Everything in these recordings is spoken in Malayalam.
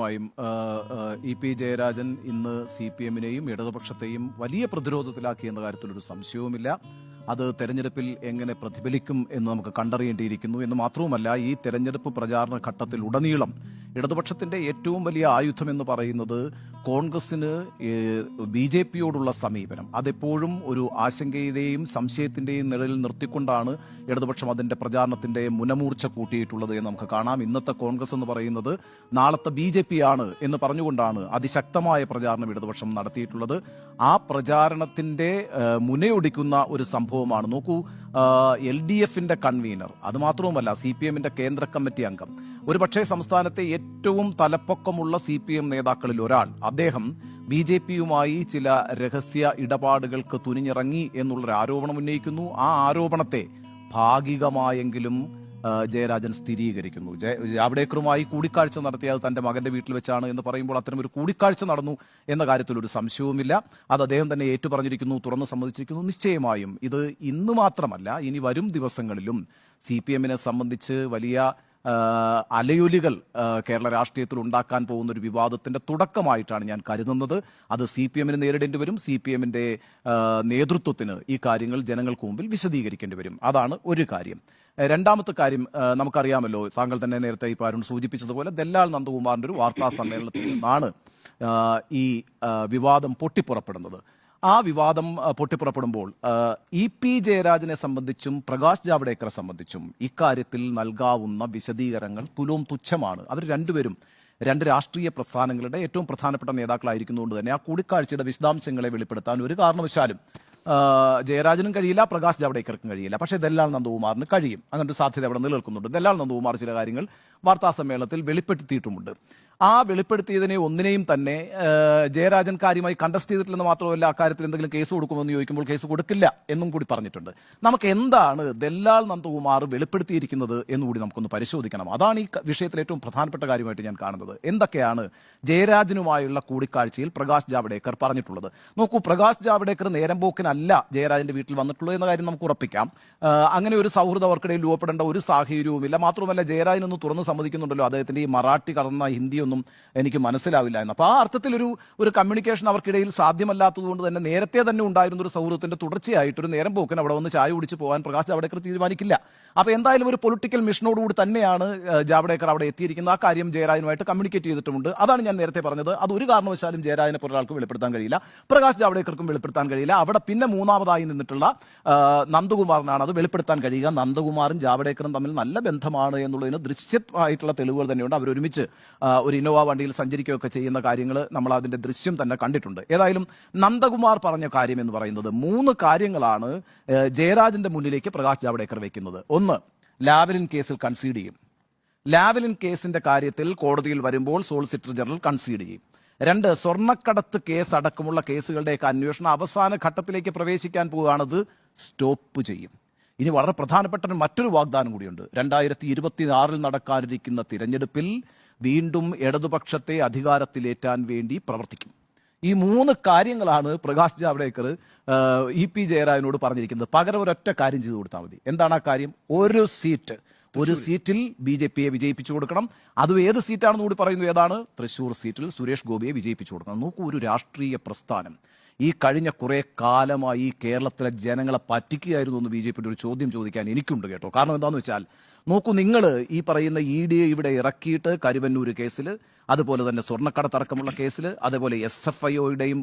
മായും ഇ പി ജയരാജൻ ഇന്ന് സി പി എമ്മിനെയും ഇടതുപക്ഷത്തെയും വലിയ പ്രതിരോധത്തിലാക്കി എന്ന കാര്യത്തിൽ ഒരു സംശയവുമില്ല. അത് തെരഞ്ഞെടുപ്പിൽ എങ്ങനെ പ്രതിഫലിക്കും എന്ന് നമുക്ക് കണ്ടറിയേണ്ടിയിരിക്കുന്നു. എന്ന് മാത്രവുമല്ല ഈ തെരഞ്ഞെടുപ്പ് പ്രചാരണ ഘട്ടത്തിൽ ഉടനീളം ഇടതുപക്ഷത്തിന്റെ ഏറ്റവും വലിയ ആയുധം എന്ന് പറയുന്നത് കോൺഗ്രസിന് ബി ജെ പിയോടുള്ള സമീപനം. അതെപ്പോഴും ഒരു ആശങ്കയുടെയും സംശയത്തിന്റെയും നിഴലിൽ നിർത്തിക്കൊണ്ടാണ് ഇടതുപക്ഷം അതിന്റെ പ്രചാരണത്തിന്റെ മുനമൂർച്ച കൂട്ടിയിട്ടുള്ളത് എന്ന് നമുക്ക് കാണാം. ഇന്നത്തെ കോൺഗ്രസ് എന്ന് പറയുന്നത് നാളത്തെ ബി ജെ പി ആണ് എന്ന് പറഞ്ഞുകൊണ്ടാണ് അതിശക്തമായ പ്രചാരണം ഇടതുപക്ഷം നടത്തിയിട്ടുള്ളത്. ആ പ്രചാരണത്തിന്റെ മുനയൊടിക്കുന്ന ഒരു സംഭവമാണ്. നോക്കൂ എൽ ഡി എഫിന്റെ കൺവീനർ അതുമാത്രവുമല്ല സി പി എമ്മിന്റെ കേന്ദ്ര കമ്മിറ്റി അംഗം. ഒരു പക്ഷേ സംസ്ഥാനത്തെ ഏറ്റവും തലപ്പൊക്കമുള്ള സി പി എം നേതാക്കളിൽ ഒരാൾ. അദ്ദേഹം ബി ജെ പിയുമായി ചില രഹസ്യ ഇടപാടുകൾക്ക് തുനിഞ്ഞിറങ്ങി എന്നുള്ളൊരു ആരോപണം ഉന്നയിക്കുന്നു. ആ ആരോപണത്തെ ഭാഗികമായെങ്കിലും ജയരാജൻ സ്ഥിരീകരിക്കുന്നു. ജാവ്ഡേക്കറുമായി കൂടിക്കാഴ്ച നടത്തിയത് തന്റെ മകന്റെ വീട്ടിൽ വെച്ചാണ് എന്ന് പറയുമ്പോൾ അത്തരം ഒരു കൂടിക്കാഴ്ച നടന്നു എന്ന കാര്യത്തിൽ ഒരു സംശയവുമില്ല. അത് അദ്ദേഹം തന്നെ ഏറ്റുപറഞ്ഞിരിക്കുന്നു തുറന്നു സമ്മതിച്ചിരിക്കുന്നു. നിശ്ചയമായും ഇത് ഇന്ന് മാത്രമല്ല ഇനി വരും ദിവസങ്ങളിലും സി പി എമ്മിനെ സംബന്ധിച്ച് വലിയ അലയൊലികൾ കേരള രാഷ്ട്രീയത്തിൽ ഉണ്ടാക്കാൻ പോകുന്ന ഒരു വിവാദത്തിന്റെ തുടക്കമായിട്ടാണ് ഞാൻ കരുതുന്നത്. അത് സി പി എമ്മിന് നേരിടേണ്ടി വരും സി പി എമ്മിന്റെ നേതൃത്വത്തിന് ഈ കാര്യങ്ങൾ ജനങ്ങൾക്ക് മുമ്പിൽ വിശദീകരിക്കേണ്ടി വരും. അതാണ് ഒരു കാര്യം. രണ്ടാമത്തെ കാര്യം നമുക്കറിയാമല്ലോ താങ്കൾ തന്നെ നേരത്തെ ഈ അരുൺ സൂചിപ്പിച്ചതുപോലെ ദല്ലാൽ നന്ദകുമാറിന്റെ ഒരു വാർത്താ സമ്മേളനത്തിൽ നിന്നാണ് ഈ വിവാദം പൊട്ടിപ്പുറപ്പെടുന്നത്. ആ വിവാദം പൊട്ടിപ്പുറപ്പെടുമ്പോൾ ഇ പി ജയരാജനെ സംബന്ധിച്ചും പ്രകാശ് ജാവ്ഡേക്കറെ സംബന്ധിച്ചും ഇക്കാര്യത്തിൽ നൽകാവുന്ന വിശദീകരണങ്ങൾ തുലോം തുച്ഛമാണ്. അവർ രണ്ടുപേരും രണ്ട് രാഷ്ട്രീയ പ്രസ്ഥാനങ്ങളുടെ ഏറ്റവും പ്രധാനപ്പെട്ട നേതാക്കളായിരിക്കുന്നതുകൊണ്ട് തന്നെ ആ കൂടിക്കാഴ്ചയുടെ വിശദാംശങ്ങളെ വെളിപ്പെടുത്താൻ ഒരു കാരണവശാലും ജയരാജനും കഴിയില്ല പ്രകാശ് ജാവ്ഡേക്കർക്കും കഴിയില്ല. പക്ഷേ ദല്ലാൽ നന്ദകുമാറിന് കഴിയും. അങ്ങനെ സാധ്യത അവിടെ നിലനിൽക്കുന്നുണ്ട്. ദല്ലാൽ നന്ദകുമാർ ചില കാര്യങ്ങൾ വാർത്താ സമ്മേളനത്തിൽ വെളിപ്പെടുത്തിയിട്ടുമുണ്ട്. ആ വെളിപ്പെടുത്തിയതിനെ ഒന്നിനെയും തന്നെ ജയരാജൻ കാര്യമായി കണ്ടസ്റ്റ് ചെയ്തിട്ടില്ലെന്ന് മാത്രമല്ല അക്കാര്യത്തിൽ എന്തെങ്കിലും കേസ് കൊടുക്കുമെന്ന് ചോദിക്കുമ്പോൾ കേസ് കൊടുക്കില്ല എന്നും കൂടി പറഞ്ഞിട്ടുണ്ട്. നമുക്ക് എന്താണ് ദല്ലാൽ നന്ദകുമാർ വെളിപ്പെടുത്തിയിരിക്കുന്നത് എന്നുകൂടി നമുക്കൊന്ന് പരിശോധിക്കണം. അതാണ് ഈ വിഷയത്തിൽ ഏറ്റവും പ്രധാനപ്പെട്ട കാര്യമായിട്ട് ഞാൻ കാണുന്നത്. എന്തൊക്കെയാണ് ജയരാജനുമായുള്ള കൂടിക്കാഴ്ചയിൽ പ്രകാശ് ജാവ്ഡേക്കർ പറഞ്ഞിട്ടുള്ളത്? നോക്കൂ പ്രകാശ് ജാവ്ഡേക്കർ നേരം പോക്കിനല്ല ജയരാജന്റെ വീട്ടിൽ വന്നിട്ടുള്ളൂ എന്ന കാര്യം നമുക്ക് ഉറപ്പിക്കാം. അങ്ങനെ ഒരു സൗഹൃദ അവർക്കിടയിൽ രൂപപ്പെടേണ്ട ഒരു സാഹചര്യവുമില്ല. മാത്രമല്ല ജയരാജൻ ഒന്ന് തുറന്ന് സമ്മതിക്കുന്നുണ്ടല്ലോ. അദ്ദേഹത്തിന്റെ ഈ മറാഠി കടന്ന ഹിന്ദിയൊന്നും എനിക്ക് മനസ്സിലാവില്ല എന്ന്. അപ്പോൾ ആ അർത്ഥത്തിൽ ഒരു ഒരു കമ്മ്യൂണിക്കേഷൻ അവർക്കിടയിൽ സാധ്യമല്ലാത്തതുകൊണ്ട് തന്നെ നേരത്തെ തന്നെ ഉണ്ടായിരുന്ന ഒരു സൗഹൃദത്തിന്റെ തുടർച്ചയായിട്ട് ഒരു നേരം പോക്കൻ അവിടെ വന്ന് ചായ കുടിച്ച് പോകാൻ പ്രകാശ് ജാവ്ഡേക്കർ തീരുമാനിക്കില്ല. അപ്പോൾ എന്തായാലും ഒരു പൊളിറ്റിക്കൽ മിഷനോടുകൂടി തന്നെയാണ് ആ, ജാവ്ഡേക്കർ അവിടെ എത്തിയിരിക്കുന്നത്. ആ കാര്യം ജയരാജനുമായിട്ട് കമ്മ്യൂണിക്കേറ്റ് ചെയ്തിട്ടുമുണ്ട്. അതാണ് ഞാൻ നേരത്തെ പറഞ്ഞത്. അത് ഒരു കാരണവശാലും ജയരാജനെ പോലെ ഒരാൾക്ക് വെളിപ്പെടുത്താൻ കഴിയില്ല. പ്രകാശ് ജാവ്ഡേക്കർക്കും വെളിപ്പെടുത്താൻ കഴിയില്ല. അവിടെ പിന്നെ മൂന്നാമതായി നിന്നിട്ടുള്ള നന്ദകുമാറിനാണ് അത് വെളിപ്പെടുത്താൻ കഴിയുക. നന്ദകുമാറും ജാവഡേക്കറും തമ്മിൽ നല്ല ബന്ധമാണ് എന്നുള്ളതിന് ദൃശ്യമായിട്ടുള്ള തെളിവുകൾ തന്നെയുണ്ട്. അവർ ഒരുമിച്ച് ഒരു ഇന്നോവ വണ്ടിയിൽ സഞ്ചരിക്കുകയൊക്കെ ചെയ്യുന്ന കാര്യങ്ങൾ നമ്മൾ അതിന്റെ ദൃശ്യം തന്നെ കണ്ടിട്ടുണ്ട്. ഏതായാലും നന്ദകുമാർ പറഞ്ഞ കാര്യം എന്ന് പറയുന്നത് മൂന്ന് കാര്യങ്ങളാണ് ജയരാജന്റെ മുന്നിലേക്ക് പ്രകാശ് ജാവഡേക്കർ വയ്ക്കുന്നത് ഒന്ന് ലാവലിൻ കേസിൽ കൺസീഡ് ചെയ്യും. ലാവലിൻ കേസിന്റെ കാര്യത്തിൽ കോടതിയിൽ വരുമ്പോൾ സോളിസിറ്റർ ജനറൽ കൺസീഡ് ചെയ്യും. രണ്ട് സ്വർണക്കടത്ത് കേസ് അടക്കമുള്ള കേസുകളുടെയൊക്കെ അന്വേഷണം അവസാന ഘട്ടത്തിലേക്ക് പ്രവേശിക്കാൻ പോവുകയാണത്. സ്റ്റോപ്പ് ചെയ്യും. ഇനി വളരെ പ്രധാനപ്പെട്ട മറ്റൊരു വാഗ്ദാനം കൂടിയുണ്ട്. രണ്ടായിരത്തി ഇരുപത്തിയാറിൽ നടക്കാനിരിക്കുന്ന തിരഞ്ഞെടുപ്പിൽ വീണ്ടും ഇടതുപക്ഷത്തെ അധികാരത്തിലേറ്റാൻ വേണ്ടി പ്രവർത്തിക്കും. ഈ മൂന്ന് കാര്യങ്ങളാണ് പ്രകാശ് ജാവ്ഡേക്കർ ഇ പി ജയരാജനോട് പറഞ്ഞിരിക്കുന്നത്. പകരം ഒരൊറ്റ കാര്യം ചെയ്തു കൊടുത്താൽ മതി. എന്താണ് ആ കാര്യം? ഒരു സീറ്റ്. ഒരു സീറ്റിൽ ബി ജെ പിയെ വിജയിപ്പിച്ചു കൊടുക്കണം. അതും ഏത് സീറ്റാണെന്ന് കൂടി പറയുന്നു ഏതാണ്? തൃശൂർ സീറ്റിൽ സുരേഷ് ഗോപിയെ വിജയിപ്പിച്ചു കൊടുക്കണം. നോക്കൂ ഒരു രാഷ്ട്രീയ പ്രസ്ഥാനം. ഈ കഴിഞ്ഞ കുറെ കാലമായി കേരളത്തിലെ ജനങ്ങളെ പറ്റിക്കുകയായിരുന്നു എന്ന് ബി ജെ പിയുടെ ഒരു ചോദ്യം ചോദിക്കാൻ എനിക്കുണ്ട് കേട്ടോ. കാരണം എന്താണെന്ന് വെച്ചാൽ നോക്കൂ നിങ്ങൾ ഈ പറയുന്ന ഇ ഡി ഇവിടെ ഇറക്കിയിട്ട് കരുവന്നൂർ കേസിൽ അതുപോലെ തന്നെ സ്വർണക്കടത്തടക്കമുള്ള കേസിൽ അതുപോലെ എസ് എഫ് ഐഒയുടെയും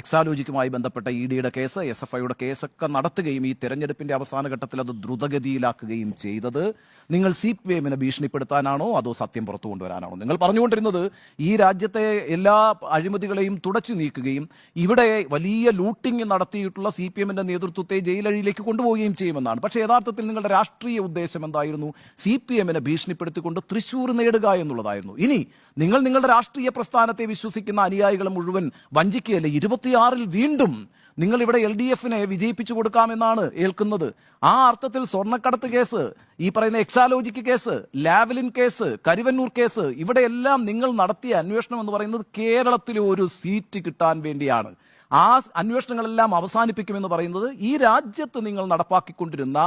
എക്സാലോജിക്കുമായി ബന്ധപ്പെട്ട ഇ ഡിയുടെ കേസ് എസ് എഫ് ഐയുടെ കേസൊക്കെ നടത്തുകയും ഈ തെരഞ്ഞെടുപ്പിന്റെ അവസാന ഘട്ടത്തിൽ അത് ദ്രുതഗതിയിലാക്കുകയും ചെയ്തത് നിങ്ങൾ സി പി എമ്മിനെ ഭീഷണിപ്പെടുത്താനാണോ അതോ സത്യം പുറത്തു കൊണ്ടുവരാനാണോ? നിങ്ങൾ പറഞ്ഞുകൊണ്ടിരുന്നത് ഈ രാജ്യത്തെ എല്ലാ അഴിമതികളെയും തുടച്ചു നീക്കുകയും ഇവിടെ വലിയ ലൂട്ടിംഗ് നടത്തിയിട്ടുള്ള സി പി എമ്മിന്റെ നേതൃത്വത്തെ ജയിലഴിയിലേക്ക് കൊണ്ടുപോവുകയും ചെയ്യുമെന്നാണ്. പക്ഷേ യഥാർത്ഥത്തിൽ നിങ്ങളുടെ രാഷ്ട്രീയ ഉദ്ദേശം എന്തായിരുന്നു സി പി എമ്മിനെ ഭീഷണിപ്പെടുത്തിക്കൊണ്ട് തൃശൂർ നേടുക എന്നുള്ളതായിരുന്നു. ഇനി നിങ്ങൾ നിങ്ങളുടെ രാഷ്ട്രീയ പ്രസ്ഥാനത്തെ വിശ്വസിക്കുന്ന അനുയായികളെ മുഴുവൻ വഞ്ചിക്കുകയല്ലേ? ഇരുപത്തിയാറിൽ വീണ്ടും നിങ്ങൾ ഇവിടെ എൽ ഡി എഫിനെ വിജയിപ്പിച്ചു കൊടുക്കാമെന്നാണ് ഏൽക്കുന്നത്. ആ അർത്ഥത്തിൽ സ്വർണക്കടത്ത് കേസ് ഈ പറയുന്ന Exalogic case Lavalin case Karuvannur case ഇവിടെയെല്ലാം നിങ്ങൾ നടത്തിയ അന്വേഷണം എന്ന് പറയുന്നത് കേരളത്തിലെ ഒരു സീറ്റ് കിട്ടാൻ വേണ്ടിയാണ്. ആ അന്വേഷണങ്ങളെല്ലാം അവസാനിപ്പിക്കുമെന്ന് പറയുന്നത് ഈ രാജ്യത്ത് നിങ്ങൾ നടപ്പാക്കിക്കൊണ്ടിരുന്ന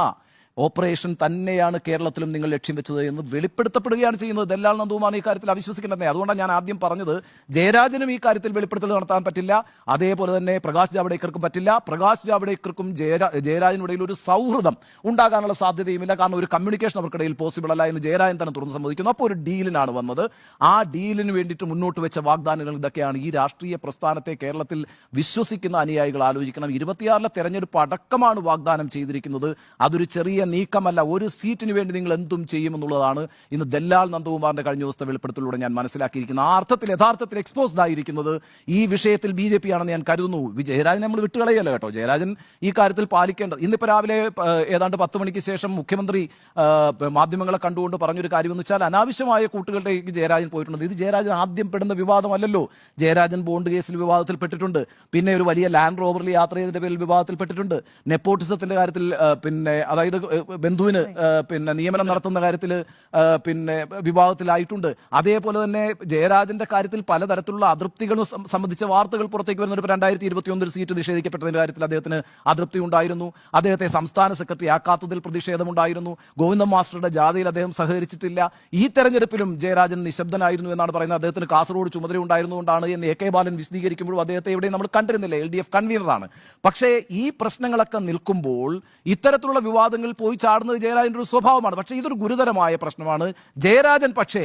ഓപ്പറേഷൻ തന്നെയാണ് കേരളത്തിലും നിങ്ങൾ ലക്ഷ്യം വെച്ചത് എന്ന് വെളിപ്പെടുത്തപ്പെടുകയാണ് ചെയ്യുന്നത്. ദല്ലാൽ നന്ദുമാണ് ഈ കാര്യത്തിൽ അവിശ്വസിക്കേണ്ടത് അതുകൊണ്ടാണ് ഞാൻ ആദ്യം പറഞ്ഞത് ജയരാജനും ഈ കാര്യത്തിൽ വെളിപ്പെടുത്തൽ നടത്താൻ പറ്റില്ല. അതേപോലെ തന്നെ പ്രകാശ് ജാവ്ഡേക്കർക്കും പറ്റില്ല. പ്രകാശ് ജാവ്ഡേക്കർക്കും ജയരാ ജയരാജനും ഇടയിൽ ഒരു സൗഹൃദം ഉണ്ടാകാനുള്ള സാധ്യതയുമില്ല. കാരണം ഒരു കമ്മ്യൂണിക്കേഷൻ അവർക്കിടയിൽ പോസിബിൾ അല്ല എന്ന് ജയരാജൻ തന്നെ തുറന്ന് സമ്മതിക്കുന്നു. അപ്പോൾ ഒരു ഡീലിനാണ് വന്നത്. ആ ഡീലിന് വേണ്ടിയിട്ട് മുന്നോട്ട് വെച്ച വാഗ്ദാനങ്ങൾ ഇതൊക്കെയാണ് ഈ രാഷ്ട്രീയ പ്രസ്ഥാനത്തെ കേരളത്തിൽ വിശ്വസിക്കുന്ന അനുയായികൾ ആലോചിക്കണം. ഇരുപത്തിയാറിലെ തെരഞ്ഞെടുപ്പ് അടക്കമാണ് വാഗ്ദാനം ചെയ്തിരിക്കുന്നത്. അതൊരു ചെറിയ നീക്കമല്ല ഒരു സീറ്റിന് വേണ്ടി നിങ്ങൾ എന്തും ചെയ്യുമെന്നുള്ളതാണ് ഇന്ന് ദല്ലാൽ നന്ദകുമാറിന്റെ കഴിഞ്ഞ ദിവസത്തെ വെളിപ്പെടുത്തലിലൂടെ ഞാൻ മനസ്സിലാക്കിയിരിക്കുന്നത്. ആ അർത്ഥത്തിൽ യഥാർത്ഥത്തിൽ എക്സ്പോസ്ഡ് ആയിരിക്കുന്നത് ഈ വിഷയത്തിൽ ബി ജെ പി ആണെന്ന് ഞാൻ കരുതുന്നു. ജയരാജൻ നമ്മൾ വിട്ടുകളയല്ല കേട്ടോ. ജയരാജൻ ഈ കാര്യത്തിൽ പാലിക്കേണ്ടത്. ഇന്നിപ്പോൾ രാവിലെ ഏതാണ്ട് പത്ത് മണിക്ക് ശേഷം മുഖ്യമന്ത്രി മാധ്യമങ്ങളെ കണ്ടുകൊണ്ട് പറഞ്ഞൊരു കാര്യം എന്ന് വെച്ചാൽ അനാവശ്യമായ കൂട്ടുകളിലേക്ക് ജയരാജൻ പോയിട്ടുണ്ട്. ഇത് ജയരാജൻ ആദ്യം പെടുന്ന വിവാദമല്ലല്ലോ. ജയരാജൻ ബോണ്ട് കേസിൽ വിവാദത്തിൽ പെട്ടിട്ടുണ്ട് പിന്നെ ഒരു വലിയ ലാൻഡ് റോവറിൽ യാത്ര ചെയ്തതിന്റെ പേരിൽ വിവാദത്തിൽ പെട്ടിട്ടുണ്ട് നെപ്പോട്ടിസത്തിന്റെ കാര്യത്തിൽ പിന്നെ അതായത് ബന്ധുവിന് പിന്നെ നിയമനം നടത്തുന്ന കാര്യത്തിൽ പിന്നെ വിവാദത്തിലായിട്ടുണ്ട് അതേപോലെ തന്നെ ജയരാജന്റെ കാര്യത്തിൽ പലതരത്തിലുള്ള അതൃപ്തികളും സംബന്ധിച്ച വാർത്തകൾ പുറത്തേക്ക് വരുന്ന ഒരു രണ്ടായിരത്തി ഇരുപത്തിയൊന്നിൽ സീറ്റ് നിഷേധിക്കപ്പെട്ടതിന്റെ കാര്യത്തിൽ അദ്ദേഹത്തിന് അതൃപ്തി ഉണ്ടായിരുന്നു. അദ്ദേഹത്തെ സംസ്ഥാന സെക്രട്ടറി ആക്കാത്തതിൽ പ്രതിഷേധമുണ്ടായിരുന്നു. ഗോവിന്ദ മാസ്റ്ററുടെ ജാഥയിൽ അദ്ദേഹം സഹകരിച്ചിട്ടില്ല. ഈ തെരഞ്ഞെടുപ്പിലും ജയരാജൻ നിശബ്ദനായിരുന്നു എന്നാണ് പറയുന്നത്. അദ്ദേഹത്തിന് കാസർഗോഡ് ചുമതല ഉണ്ടായിരുന്നുകൊണ്ടാണ് എന്ന് എ കെ ബാലൻ വിശദീകരിക്കുമ്പോഴും അദ്ദേഹത്തെ ഇവിടെ നമ്മൾ കണ്ടിരുന്നില്ല. എൽ ഡി എഫ് കൺവീനറാണ്. പക്ഷേ ഈ പ്രശ്നങ്ങളൊക്കെ നിൽക്കുമ്പോൾ ഇത്തരത്തിലുള്ള വിവാദങ്ങളിൽ പോയി ചാടുന്നത് ജയരാജന്റെ ഒരു സ്വഭാവമാണ്. പക്ഷേ ഇതൊരു ഗുരുതരമായ പ്രശ്നമാണ്. ജയരാജൻ പക്ഷേ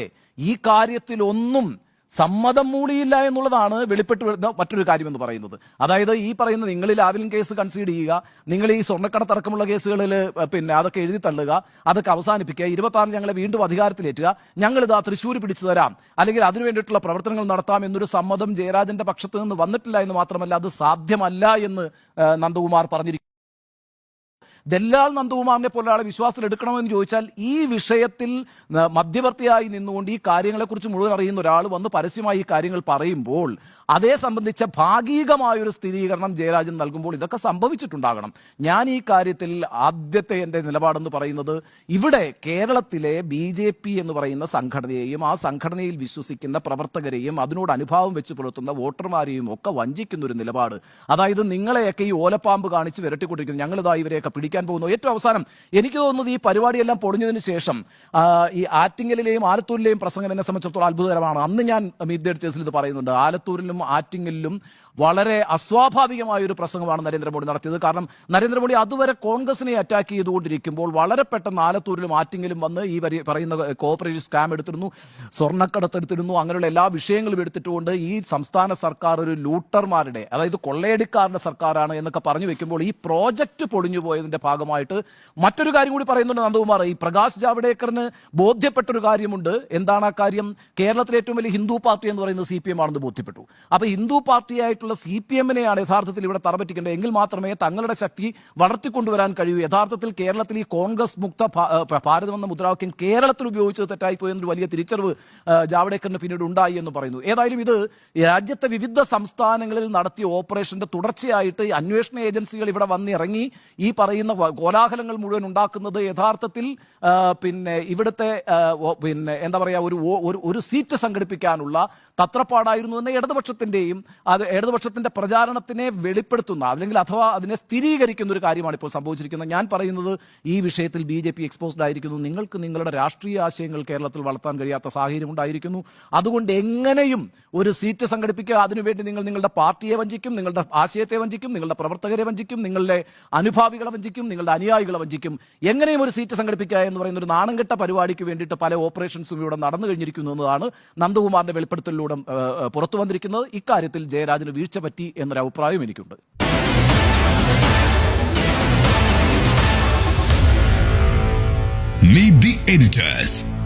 ഈ കാര്യത്തിൽ ഒന്നും സമ്മതം മൂളിയില്ല എന്നുള്ളതാണ് വെളിപ്പെട്ട് വരുന്ന മറ്റൊരു കാര്യം എന്ന് പറയുന്നത്. അതായത് ഈ പറയുന്ന നിങ്ങൾ ലാവലിൻ കേസ് കൺസീഡ് ചെയ്യുക നിങ്ങൾ ഈ സ്വർണക്കടത്തടക്കമുള്ള കേസുകളിൽ പിന്നെ അതൊക്കെ എഴുതി തള്ളുക അതൊക്കെ അവസാനിപ്പിക്കുക ഇരുപത്തി ആറിൽ ഞങ്ങളെ വീണ്ടും അധികാരത്തിലേറ്റുക ഞങ്ങൾ ഇതാ തൃശ്ശൂർ പിടിച്ചു തരാം അല്ലെങ്കിൽ അതിനു വേണ്ടിയിട്ടുള്ള പ്രവർത്തനങ്ങൾ നടത്താം എന്നൊരു സമ്മതം ജയരാജന്റെ പക്ഷത്ത് നിന്ന് വന്നിട്ടില്ല എന്ന് മാത്രമല്ല അത് സാധ്യമല്ല എന്ന് നന്ദകുമാർ പറഞ്ഞിരിക്കുന്നു. ദല്ലാൽ നന്ദകുമാറിനെ പോലെ ഒരാളെ വിശ്വാസത്തിൽ എടുക്കണമെന്ന് ചോദിച്ചാൽ ഈ വിഷയത്തിൽ മധ്യവർത്തിയായി നിന്നുകൊണ്ട് ഈ കാര്യങ്ങളെക്കുറിച്ച് മുഴുവൻ അറിയുന്ന ഒരാൾ വന്ന് പരസ്യമായി ഈ കാര്യങ്ങൾ പറയുമ്പോൾ അതേ സംബന്ധിച്ച ഭാഗികമായൊരു സ്ഥിരീകരണം ജയരാജൻ നൽകുമ്പോൾ ഇതൊക്കെ സംഭവിച്ചിട്ടുണ്ടാകണം. ഞാൻ ഈ കാര്യത്തിൽ ആദ്യത്തെ എന്റെ നിലപാടെന്ന് പറയുന്നത് ഇവിടെ കേരളത്തിലെ ബി ജെ പി എന്ന് പറയുന്ന സംഘടനയെയും ആ സംഘടനയിൽ വിശ്വസിക്കുന്ന പ്രവർത്തകരെയും അതിനോട് അനുഭാവം വെച്ച് പുലർത്തുന്ന വോട്ടർമാരെയും ഒക്കെ വഞ്ചിക്കുന്ന ഒരു നിലപാട്. അതായത് നിങ്ങളെയൊക്കെ ഈ ഓലപ്പാമ്പ് കാണിച്ച് വിരട്ടിക്കൊണ്ടിരിക്കുന്നു. ഞങ്ങളിതാ ഇവരെയൊക്കെ പിടിക്കാൻ പോകുന്നു. ഏറ്റവും അവസാനം എനിക്ക് തോന്നുന്നത് ഈ പരിപാടിയെല്ലാം പൊളിഞ്ഞതിന് ശേഷം ഈ ആറ്റിങ്ങലിലെയും ആലത്തൂരിലെയും പ്രസംഗം എന്നെ സംബന്ധിച്ചിടത്തോളം അത്ഭുതകരമാണ്. അന്ന് ഞാൻ മീറ്റ് കേസിൽ ഇത് പറയുന്നുണ്ട്. ആലത്തൂരിലും ആറ്റിങ്ങലിലും വളരെ അസ്വാഭാവികമായ ഒരു പ്രസംഗമാണ് നരേന്ദ്രമോദി നടത്തിയത്. കാരണം നരേന്ദ്രമോദി അതുവരെ കോൺഗ്രസിനെ അറ്റാക്ക് ചെയ്തുകൊണ്ടിരിക്കുമ്പോൾ വളരെ പെട്ടെന്ന് ആലത്തൂരിലും ആറ്റിങ്ങലും വന്ന് ഈ വരി- പറയുന്ന കോപ്പറേറ്റീവ് സ്കാം എടുത്തിരുന്നു സ്വർണക്കടത്തെടുത്തിരുന്നു അങ്ങനെയുള്ള എല്ലാ വിഷയങ്ങളും എടുത്തിട്ടുകൊണ്ട് ഈ സംസ്ഥാന സർക്കാർ ഒരു ലൂട്ടർമാരുടെ അതായത് കൊള്ളയടിക്കാരുടെ സർക്കാരാണ് എന്നൊക്കെ പറഞ്ഞു വെക്കുമ്പോൾ ഈ പ്രോജക്റ്റ് പൊളിഞ്ഞു പോയതിന്റെ ഭാഗമായിട്ട് മറ്റൊരു കാര്യം കൂടി പറയുന്നുണ്ട് നന്ദകുമാർ. ഈ പ്രകാശ് ജാവ്ഡേക്കറിന് ബോധ്യപ്പെട്ടൊരു കാര്യമുണ്ട്. എന്താണ് ആ കാര്യം? കേരളത്തിലെ ഏറ്റവും വലിയ ഹിന്ദു പാർട്ടി എന്ന് പറയുന്നത് സി പി എം ആണെന്ന് ബോധ്യപ്പെട്ടു. അപ്പൊ ഹിന്ദു പാർട്ടിയായിട്ടുള്ള സി പി എമ്മിനെയാണ് യഥാർത്ഥത്തിൽ ഇവിടെ തറപറ്റിക്കേണ്ടത്. എങ്കിൽ മാത്രമേ തങ്ങളുടെ ശക്തി വളർത്തിക്കൊണ്ടുവരാൻ കഴിയൂ. യഥാർത്ഥത്തിൽ കേരളത്തിൽ ഈ കോൺഗ്രസ് മുക്ത ഭാരതമെന്ന മുദ്രാവാക്യം കേരളത്തിൽ ഉപയോഗിച്ചത് തെറ്റായിപ്പോയി എന്നൊരു വലിയ തിരിച്ചറിവ് ജാവ്ഡേക്കറിന് പിന്നീട് ഉണ്ടായി എന്ന് പറയുന്നു. ഏതായാലും ഇത് രാജ്യത്തെ വിവിധ സംസ്ഥാനങ്ങളിൽ നടത്തിയ ഓപ്പറേഷന്റെ തുടർച്ചയായിട്ട് അന്വേഷണ ഏജൻസികൾ ഇവിടെ വന്നിറങ്ങി ഈ പറയുന്ന വ- കോലാഹലങ്ങൾ മുഴുവൻ ഉണ്ടാക്കുന്നത് യഥാർത്ഥത്തിൽ പിന്നെ ഇവിടുത്തെ പിന്നെ എന്താ പറയുക ഒരു ഒരു സീറ്റ് സംഘടിപ്പിക്കാനുള്ള തത്രപ്പാടായിരുന്നു എന്ന ഇടതുപക്ഷത്തിന്റെയും അത് ഇടതുപക്ഷത്തിന്റെ പ്രചാരണത്തിനെ വെളിപ്പെടുത്തുന്ന അല്ലെങ്കിൽ അഥവാ അതിനെ സ്ഥിരീകരിക്കുന്ന ഒരു കാര്യമാണ് ഇപ്പോൾ സംഭവിച്ചിരിക്കുന്നത്. ഞാൻ പറയുന്നത് ഈ വിഷയത്തിൽ ബി ജെ പി എക്സ്പോസ്ഡ് ആയിരിക്കുന്നു. നിങ്ങൾക്ക് നിങ്ങളുടെ രാഷ്ട്രീയ ആശയങ്ങൾ കേരളത്തിൽ വളർത്താൻ കഴിയാത്ത സാഹചര്യം ഉണ്ടായിരിക്കുന്നു. അതുകൊണ്ട് എങ്ങനെയും ഒരു സീറ്റ് സംഘടിപ്പിക്കുക അതിനുവേണ്ടി നിങ്ങൾ നിങ്ങളുടെ പാർട്ടിയെ വഞ്ചിക്കും നിങ്ങളുടെ ആശയത്തെ വഞ്ചിക്കും നിങ്ങളുടെ പ്രവർത്തകരെ വഞ്ചിക്കും നിങ്ങളുടെ അനുഭാവികളെ വഞ്ചിക്കും. നിങ്ങളുടെ അനുയായികളെ വഞ്ചിക്കും. എങ്ങനെയും ഒരു സീറ്റ് സംഘടിപ്പിക്കുക എന്ന് പറയുന്ന ഒരു നാണംകെട്ട പരിപാടിക്ക് വേണ്ടിയിട്ട് പല ഓപ്പറേഷൻസും ഇവിടെ നടന്നു കഴിഞ്ഞിരിക്കുന്നു എന്നതാണ് നന്ദകുമാറിന്റെ വെളിപ്പെടുത്തലിലൂടെ പുറത്തു വന്നിരിക്കുന്നത്. ഇക്കാര്യത്തിൽ ജയരാജന് വീഴ്ച പറ്റി എന്നൊരു അഭിപ്രായം എനിക്കുണ്ട്. Meet the editors.